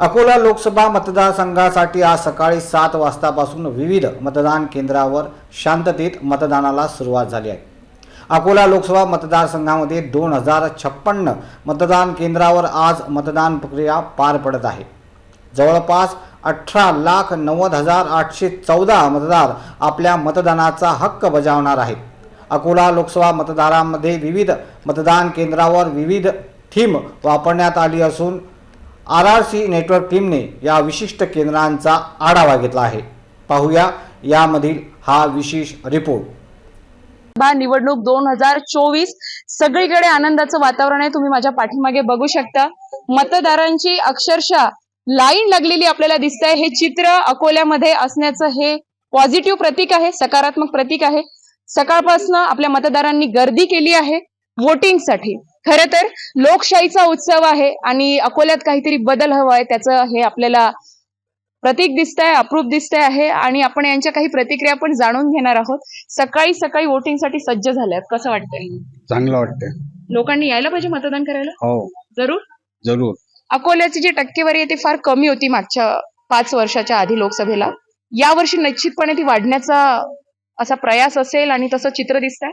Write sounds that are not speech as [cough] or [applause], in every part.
अकोला लोकसभा मतदारसंघासाठी आज सकाळी सात वाजतापासून विविध मतदान केंद्रावर शांततेत मतदानाला सुरुवात झाली आहे. अकोला लोकसभा मतदारसंघामध्ये दोन हजार छप्पन्न मतदान केंद्रावर आज मतदान प्रक्रिया पार पडत आहे. जवळपास अठरा लाख नव्वद हजार आठशे चौदा मतदार आपल्या मतदानाचा हक्क बजावणार आहेत. अकोला लोकसभा मतदारांमध्ये विविध मतदान केंद्रावर विविध थीम वापरण्यात आली असून आर आर सी नेटवर्क टीमने या विशिष्ट केंद्रांचा आढावा घेतला आहे. पाहूया यामधील हा विशेष रिपोर्ट. निवडणूक दोन हजार चोवीस सगळीकडे आनंदाचं वातावरण आहे. तुम्ही माझ्या पाठीमागे बघू शकता. मतदारांची अक्षरशः लाईन लागलेली आपल्याला दिसत आहे हे चित्र अकोल्यामध्ये असण्याचं हे पॉझिटिव्ह प्रतीक आहे सकारात्मक प्रतीक आहे. सकाळपासून आपल्या मतदारांनी गर्दी केली आहे वोटिंगसाठी. खर तर लोकशाहीचा उत्सव आहे आणि अकोल्यात काहीतरी बदल हवा आहे त्याचं हे आपल्याला प्रतीक दिसत आहे अप्रूप दिसत आहे आणि आपण यांच्या काही प्रतिक्रिया पण जाणून घेणार आहोत. सकाळी सकाळी वोटिंगसाठी सज्ज झाल्यात कसं वाटतंय? चांगलं वाटतंय. लोकांनी यायला पाहिजे मतदान करायला? हो. जरूर? जरूर. अकोल्याची जी टक्केवारी आहे ती फार कमी होती मागच्या पाच वर्षाच्या आधी लोकसभेला. यावर्षी निश्चितपणे ती वाढण्याचा असा प्रयास असेल आणि तसं चित्र दिसत आहे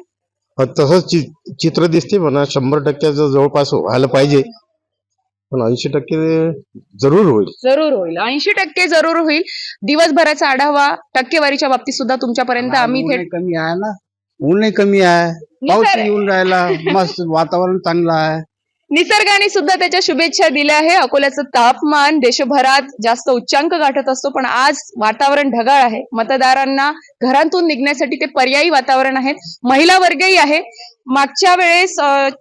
तसंच चि- चित्र दिसते म्हणा शंभर टक्क्याचं जवळपास व्हायला पाहिजे. पण ऐंशी टक्के जरूर होईल. जरूर होईल. ऐंशी टक्के जरूर होईल. दिवसभराचा आढावा टक्केवारीच्या बाबतीत सुद्धा तुमच्यापर्यंत आम्ही थेट कमी आहे ना. ऊनही कमी आहे. पाऊस येऊन राहिला. मस्त वातावरण चांगलं आहे. निसर्गाने सुद्धा त्याच्या शुभेच्छा दिल्या आहे. अकोल्याचं तापमान देशभरात जास्त उच्चांक गाठत असतो पण आज वातावरण ढगाळ आहे. मतदारांना घरातून निघण्यासाठी ते पर्यायी वातावरण आहे. महिला वर्गही आहे. मागच्या वेळेस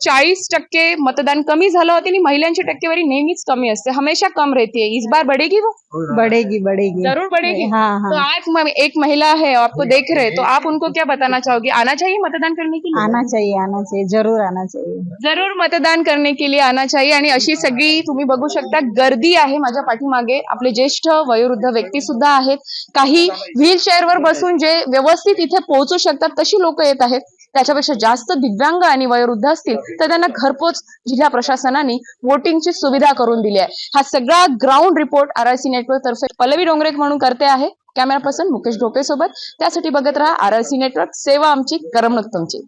चाळीस टक्के मतदान कमी झालं होते आणि महिलांची टक्केवारी नेहमीच कमी असते. हमेशा कम रहती. है इस बार बढ़ेगी वो? बढ़ेगी बढ़ेगी. जरूर बढ़ेगी. हाँ तो हाँ आज म- एक महिला है आपको देख रहे हैं, तो आप उनको क्या बताना चाहोगे? आना चाहिए मतदान करने के लिए? आना चाहिए आना चाहिए. जरूर आना चाहिए. जरूर मतदान करने के लिए आना चाहिए. आणि अशी सगळी तुम्ही बघू शकता गर्दी आहे माझ्या पाठीमागे. आपले ज्येष्ठ वयोवृद्ध व्यक्ती सुद्धा आहेत. काही व्हील चेअरवर बसून जे व्यवस्थित इथे पोहोचू शकतात तशी लोक येत आहेत. त्याच्यापेक्षा जास्त दिव्यांग आणि वयोवृद्ध असतील तर त्यांना घरपोच जिल्हा प्रशासनाने वोटिंगची सुविधा करून दिली आहे. हा सगळा ground report R I C network तर्फे पल्लवी डोंगरेक म्हणून करते आहे. कॅमेरा पर्सन मुकेश ढोके सोबत. त्यासाठी बघत राहा आर आय सी नेटवर्क सेवा आमची करमणूक तुमची.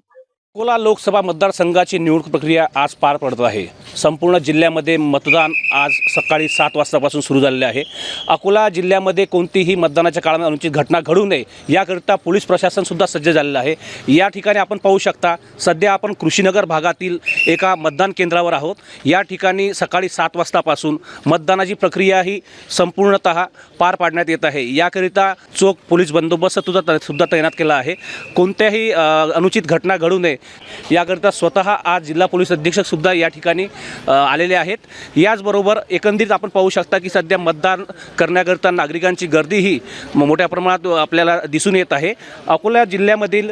अकोला लोकसभा मतदारसंघाची निवडणूक प्रक्रिया आज पार पडत आहे. संपूर्ण जिल्ह्यामध्ये मतदान आज सकाळी सात वाजतापासून सुरू झालेले आहे. अकोला जिल्ह्यामध्ये कोणतीही मतदानाच्या काळात अनुचित घटना घडू नये याकरिता पोलीस प्रशासनसुद्धा सज्ज झालेलं आहे. या ठिकाणी आपण पाहू शकता सध्या आपण कृषीनगर भागातील एका मतदान केंद्रावर आहोत. या ठिकाणी सकाळी सात वाजतापासून मतदानाची प्रक्रिया ही संपूर्णत पार पाडण्यात येत आहे. याकरिता चोख पोलीस बंदोबस्त सुद्धा सुद्धा तैनात केला आहे. कोणत्याही अनुचित घटना घडू नये याकरिता स्वतः आज जिल्हा पोलीस अधीक्षकसुद्धा या ठिकाणी आलेले आहेत. याचबरोबर एकंदरीत आपण पाहू शकता की सध्या मतदान करण्याकरिता नागरिकांची गर्दी ही मोठ्या प्रमाणात आपल्याला दिसून येत आहे. अकोला जिल्ह्यामधील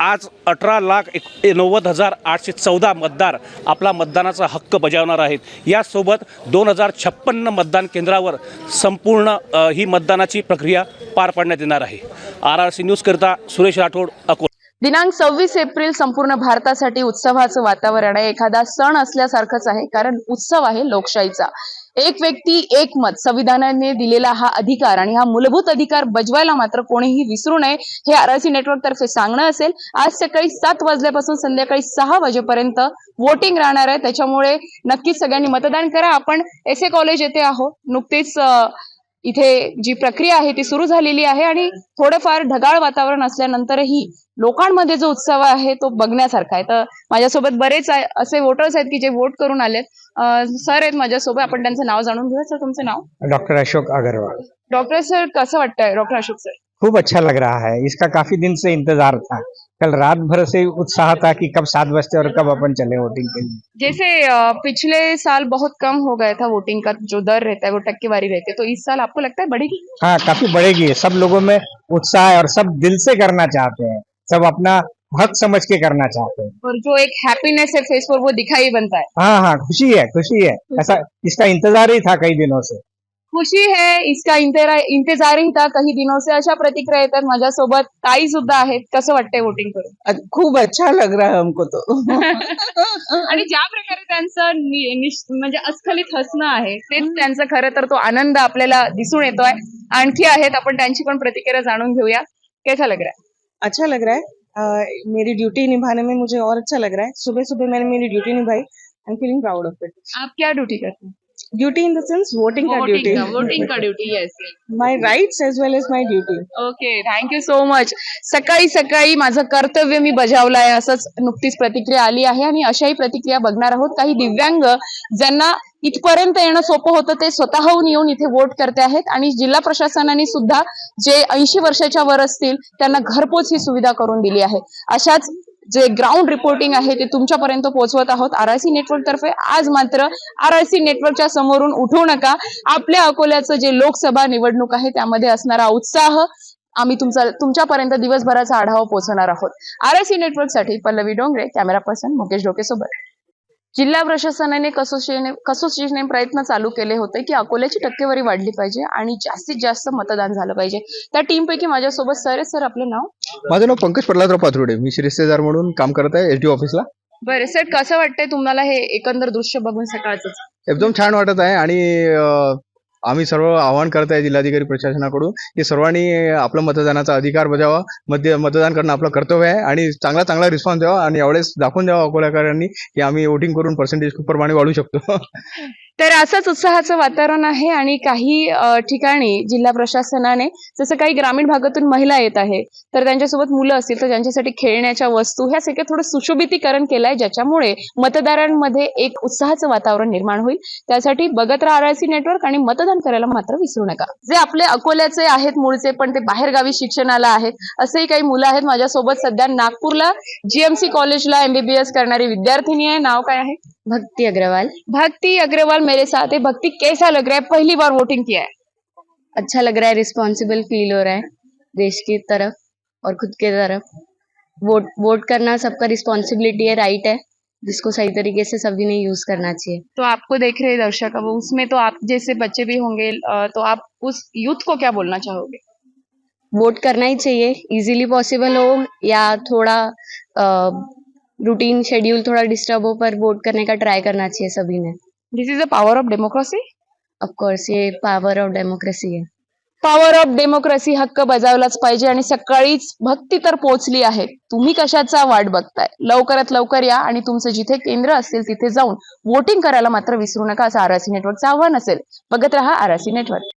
आज अठरा लाख एक नव्वद हजार आठशे चौदा मतदार आपला मतदानाचा हक्क बजावणार आहेत. यासोबत दोन हजार छप्पन्न मतदान केंद्रावर संपूर्ण ही मतदानाची प्रक्रिया पार पाडण्यात येणार आहे. आर आर सी न्यूजकरिता सुरेश राठोड अकोला. दिनांक सव्वीस एप्रिल संपूर्ण भारतासाठी उत्सवाचं वातावरण आहे. एखादा सण असल्यासारखंच आहे कारण उत्सव आहे लोकशाहीचा. एक व्यक्ती एक मत संविधानाने दिलेला हा अधिकार आणि हा मूलभूत अधिकार बजवायला मात्र कोणीही विसरू नये हे आरआरसी नेटवर्क तर्फे सांगणं असेल. आज सकाळी सात वाजल्यापासून संध्याकाळी सहा वाजेपर्यंत वोटिंग राहणार आहे. त्याच्यामुळे नक्कीच सगळ्यांनी मतदान करा. आपण एस ए कॉलेज येथे आहोत. नुकतीच इथे जी प्रक्रिया आहे ती सुरू झालेली आहे आणि थोडंफार ढगाळ वातावरण असल्यानंतरही लोकांमध्ये जो उत्सव आहे तो बघण्यासारखा आहे. तर माझ्यासोबत बरेच असे वोटर्स आहेत की जे वोट करून आलेत. सर आहेत माझ्यासोबत. आपण त्यांचं नाव जाणून घेऊया सर तुमचं नाव? Doctor Ashok Agrawal. Doctor sir कसं वाटतंय डॉक्टर अशोक सर खूब अच्छा लग रहा है. इसका काफी दिन से इंतजार था. कल रात भर से उत्साह था कि कब सात बजते और कब अपन चले वोटिंग के लिए। जैसे पिछले साल बहुत कम हो गया था वोटिंग का जो दर रहता है वो टक्केवारी रहती है तो इस साल आपको लगता है बढ़ेगी? हाँ काफ़ी बढ़ेगी। सब लोगों में उत्साह है और सब दिल से करना चाहते हैं। सब अपना हक समझ के करना चाहते हैं। और जो एक हैप्पीनेस है फेस पर वो दिखाई बनता है। हाँ हाँ खुशी है खुशी है। ऐसा इसका इंतज़ार ही था कई दिनों से। खुशी है इसका इंतजार ही था काही दिनों से अशा प्रतिक्रिया येतात माझ्यासोबत ताई सुद्धा आहेत. कसं वाटतंय वोटिंग करून? खूब अच्छा लग रहा है हमको तो. [laughs] आणि ज्या प्रकारे त्यांचं म्हणजे अस्खलित हसणं आहे तेच त्यांचं खरं तर तो आनंद आपल्याला दिसून येतोय. आणखी आहेत आपण त्यांची पण प्रतिक्रिया जाणून घेऊया. कैसा लग रहा है? अच्छा लग रहा है. मेरी ड्यूटी निभाने में मुझे और अच्छा लग रहा है. सुबह सुबह मैंने मेरी ड्यूटी निभाई. I am feeling proud of it आप क्या ड्यूटी करते हैं? Duty in the sense voting का ड्यूटी का वोटिंग का duty yes my rights as well as my duty okay thank you so much सकाळी सकाळी माझं कर्तव्य मी बजावलं आहे असंच नुकतीच प्रतिक्रिया आली आहे आणि अशाही प्रतिक्रिया बघणार आहोत. काही दिव्यांग ज्यांना इथपर्यंत येणं सोपं होतं ते स्वतःहून येऊन इथे वोट करते आहेत आणि जिल्हा प्रशासनाने सुद्धा जे ऐंशी वर्षाच्या वर असतील त्यांना घरपोच ही सुविधा करून दिली आहे. अशाच जे ग्राउंड रिपोर्टिंग आहे ते तुमच्यापर्यंत पोहोचवत आहोत. आर आय सी नेटवर्क तर्फे आज मात्र आर आय सी नेटवर्कच्या समोरून उठू नका. आपल्या अकोल्याचं जे लोकसभा निवडणूक आहे त्यामध्ये असणारा उत्साह आम्ही तुमचा तुमच्यापर्यंत दिवसभराचा आढावा पोहोचवणार आहोत. आर आय सी नेटवर्कसाठी पल्लवी डोंगरे कॅमेरा पर्सन मुकेश डोकेसोबत जिल्हा प्रशासनाने कसोशीने कसोशीने प्रयत्न चालू केले होते की अकोल्याची टक्केवारी वाढली पाहिजे आणि जास्तीत जास्त मतदान झालं पाहिजे. त्या टीमपैकी माझ्यासोबत सर सर आपलं नाव? माझं नाव पंकज प्रल्हादराव पाथरुडे. मी शिरस्तेदार म्हणून काम करत आहे एस डी ऑफिसला बरं सर कसं वाटतंय तुम्हाला हे एकंदर दृश्य बघून सकाळचं एकदम छान वाटत आहे आणि अं, आम्ही सर्व आवाहन करत आहे जिल्हाधिकारी प्रशासनाकडून की सर्वांनी आपला मतदानाचा अधिकार बजावा मध्य मतदान करणं आपलं कर्तव्य आहे आणि चांगला चांगला रिस्पॉन्स द्यावा आणि यावेळेस दाखवून द्यावा अकोल्याकरांनी की आम्ही वोटिंग करून पर्सेंटेज प्रमाणे वाढू शकतो. तर असंच उत्साहाचं वातावरण आहे आणि काही ठिकाणी जिल्हा प्रशासनाने जसं काही ग्रामीण भागातून महिला येत आहे तर त्यांच्यासोबत मुलं असतील तर त्यांच्यासाठी खेळण्याच्या वस्तू ह्या सगळ्या थोडं सुशोभितीकरण केलंय ज्याच्यामुळे मतदारांमध्ये एक उत्साहाचं वातावरण निर्माण होईल. त्यासाठी बघत राहा नेटवर्क आणि मतदान करायला मात्र विसरू नका. जे आपले अकोल्याचे आहेत मूळचे पण ते बाहेरगावी शिक्षणाला आहेत असेही काही मुलं आहेत माझ्यासोबत सध्या नागपूरला जीएमसी कॉलेजला एमबीबीएस करणारी विद्यार्थिनी आहे. नाव काय आहे? भक्ति अग्रवाल। भक्ति अग्रवाल मेरे साथ है। भक्ति कैसा लग रहा है? पहली बार वोटिंग किया है। अच्छा लग रहा है रिस्पॉन्सिबल फील हो रहा है देश की तरफ़ और खुद के तरफ़। वोट वोट करना सबका रिस्पॉन्सिबिलिटी है राइट है। जिसको सही तरीके से सभी ने यूज़ करना चाहिए। तो आपको देख रहे हैं दर्शक अब उसमें तो आप जैसे बच्चे भी होंगे तो आप उस यूथ को क्या बोलना चाहोगे? वोट करना ही चाहिए। इजीली पॉसिबल हो या थोड़ा रूटीन शेड्यूल थोड़ा डिस्टर्ब हो पर वोट करने का ट्राई करना चाहिए सभी ने। This is a power of democracy of course ये पावर ऑफ डेमोक्रेसी है। पॉवर ऑफ डेमोक्रेसी हक्क बजावलाच पाहिजे आणि सकाळीच भक्ती तर पोहोचली आहे. तुम्ही कशाचा वाट बघताय? लवकरात लवकर या आणि तुमचं जिथे केंद्र असेल तिथे जाऊन वोटिंग करायला मात्र विसरू नका असं आरआरसी नेटवर्कचं आव्हान असेल. बघत रहा आरआरसी नेटवर्क